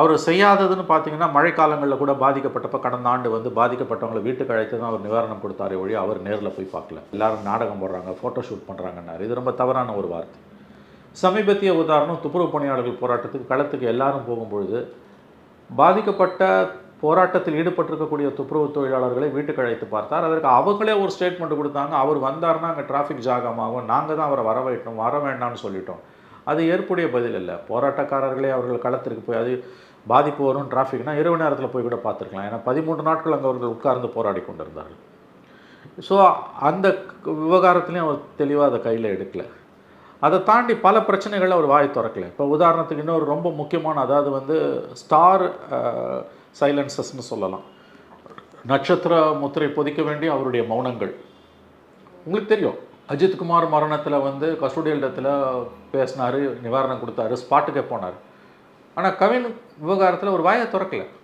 அவர் செய்யாததுன்னு பார்த்தீங்கன்னா மழைக்காலங்களில் கூட பாதிக்கப்பட்டப்ப கடந்த ஆண்டு வந்து பாதிக்கப்பட்டவங்களை வீட்டுக்கு அழைத்து தான் அவர் நிவாரணம் கொடுத்தாரே ஒழி அவர் நேரில் போய் பார்க்கல. எல்லாரும் நாடகம் போடுறாங்க ஃபோட்டோ ஷூட் பண்ணுறாங்கன்னாரு இது ரொம்ப தவறான ஒரு வார்த்தை. சமீபத்திய உதாரணம் துப்புரவு பணியாளர்கள் போராட்டத்துக்கு களத்துக்கு எல்லாரும் போகும்பொழுது பாதிக்கப்பட்ட போராட்டத்தில் ஈடுபட்டிருக்கக்கூடிய துப்புரவு தொழிலாளர்களை வீட்டுக்கு அழைத்து பார்த்தார். அதற்கு அவங்களே ஒரு ஸ்டேட்மெண்ட் கொடுத்தாங்க. அவர் வந்தார்னா அங்கே டிராஃபிக் ஜாகமாகும் நாங்கள் தான் அவரை வர வைட்டோம் வர வேண்டாம்னு சொல்லிட்டோம். அது ஏற்புடைய பதில் இல்லை. போராட்டக்காரர்களே அவர்கள் களத்திற்கு போய் அது பாதிப்பு வரும் டிராஃபிக்னால் இரவு நேரத்தில் போய் கூட பார்த்துருக்கலாம். ஏன்னா பதிமூன்று நாட்கள் அங்கே அவர்கள் உட்கார்ந்து போராடி கொண்டிருந்தார்கள். ஸோ அந்த விவகாரத்துலேயும் அவர் தெளிவாக அதை கையில் எடுக்கலை. அதை தாண்டி பல பிரச்சனைகளை அவர் வாய் திறக்கல. இப்போ உதாரணத்துக்கு இன்னொரு ரொம்ப முக்கியமான அதாவது வந்து ஸ்டார் சைலன்சஸ்னு சொல்லலாம். நட்சத்திர முத்திரை பொதிக்க வேண்டிய அவருடைய மௌனங்கள். உங்களுக்கு தெரியும். அஜித்குமார் மரணத்தில் வந்து கஸ்டோடியல் பேசினார் நிவாரணம் கொடுத்தாரு ஸ்பாட்டுக்கே போனார். ஆனால் கவின் விவகாரத்தில் ஒரு வாயை திறக்கல.